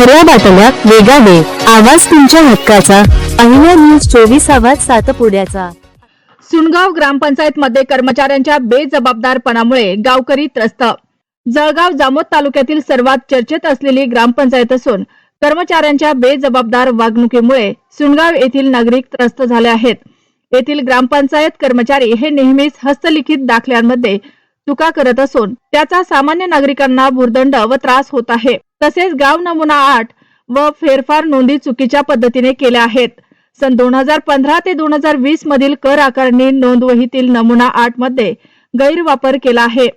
खऱ्या बातम्या वेगाने आवाज तुमच्या हक्काचा. अहिल्या न्यूज चोवीस आवाज सातपुड्याचा सुनगाव ग्रामपंचायत मध्ये कर्मचाऱ्यांच्या बेजबाबदारपणामुळे गावकरी त्रस्त. जळगाव जामोद तालुक्यातील सर्वात चर्चेत असलेली ग्रामपंचायत असून कर्मचाऱ्यांच्या बेजबाबदार वागणुकीमुळे सुनगाव येथील नागरिक त्रस्त झाले आहेत. येथील ग्रामपंचायत कर्मचारी हे नेहमीच हस्तलिखित दाखल्यांमध्ये चुका करत असून त्याचा सामान्य नागरिकांना भुर्दंड व त्रास होत आहे. तसेच गाव नमुना आठ व फेरफार नोंदी चुकीच्या पद्धतीने केल्या आहेत. सन दोन हजार पंधरा ते दोन हजार वीस मधील कर आकारणी नोंदवहीतील नमुना आठमध्ये गैरवापर केला आहे.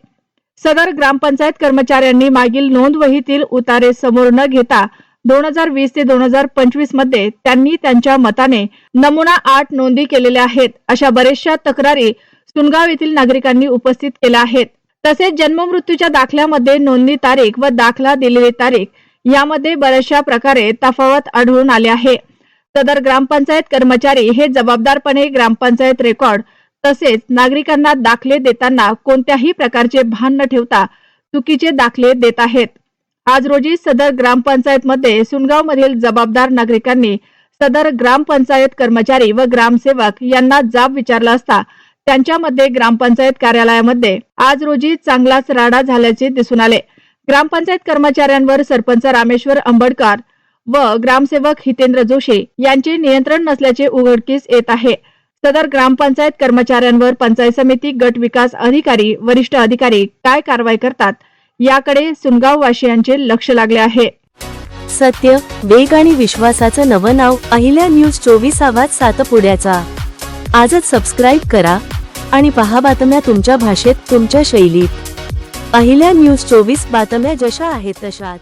सदर ग्रामपंचायत कर्मचाऱ्यांनी मागील नोंदवहीतील उतारे समोर न घेता दोन हजार वीस ते दोन हजार पंचवीसमध्ये त्यांनी त्यांच्या मताने नमुना आठ नोंदी केलेल्या आहेत. अशा बरेचशा तक्रारी सुनगाव येथील नागरिकांनी उपस्थित केल्या आहेत तसेच जन्ममृत्यूच्या दाखल्यामध्ये नोंदणी तारीख व दाखला दिलेली तारीख यामध्ये बऱ्याचशा प्रकारे तफावत आढळून आले आहे. सदर ग्रामपंचायत कर्मचारी हे जबाबदारपणे ग्रामपंचायत रेकॉर्ड तसेच नागरिकांना दाखले देताना कोणत्याही प्रकारचे भान न ठेवता चुकीचे दाखले देत आहेत. आज रोजी सदर ग्रामपंचायत मध्ये सुनगाव मधील जबाबदार नागरिकांनी सदर ग्रामपंचायत कर्मचारी व ग्रामसेवक यांना जाब विचारला असता त्यांच्यामध्ये ग्रामपंचायत कार्यालयामध्ये आज रोजी चांगलाच राडा झाल्याचे दिसून आले. ग्रामपंचायत कर्मचाऱ्यांवर सरपंच रामेश्वर आंबडकर व ग्रामसेवक हितेंद्र जोशी यांचे नियंत्रण नसल्याचे उघडकीस येत आहे. सदर ग्रामपंचायत कर्मचाऱ्यांवर पंचायत समिती गट विकास अधिकारी वरिष्ठ अधिकारी काय कारवाई करतात याकडे सुनगाव वासियांचे लक्ष लागले आहे. सत्य वेग आणि विश्वासाचं नवं नाव अहिल्या न्यूज चोवीस आवाज सातपुड्याचा. आजच सबस्क्राईब करा आणि पहा बातम्या तुमच्या भाषेत तुमच्या शैलीत. पहिल्या न्यूज चोवीस बातम्या जशा आहेत तशाच.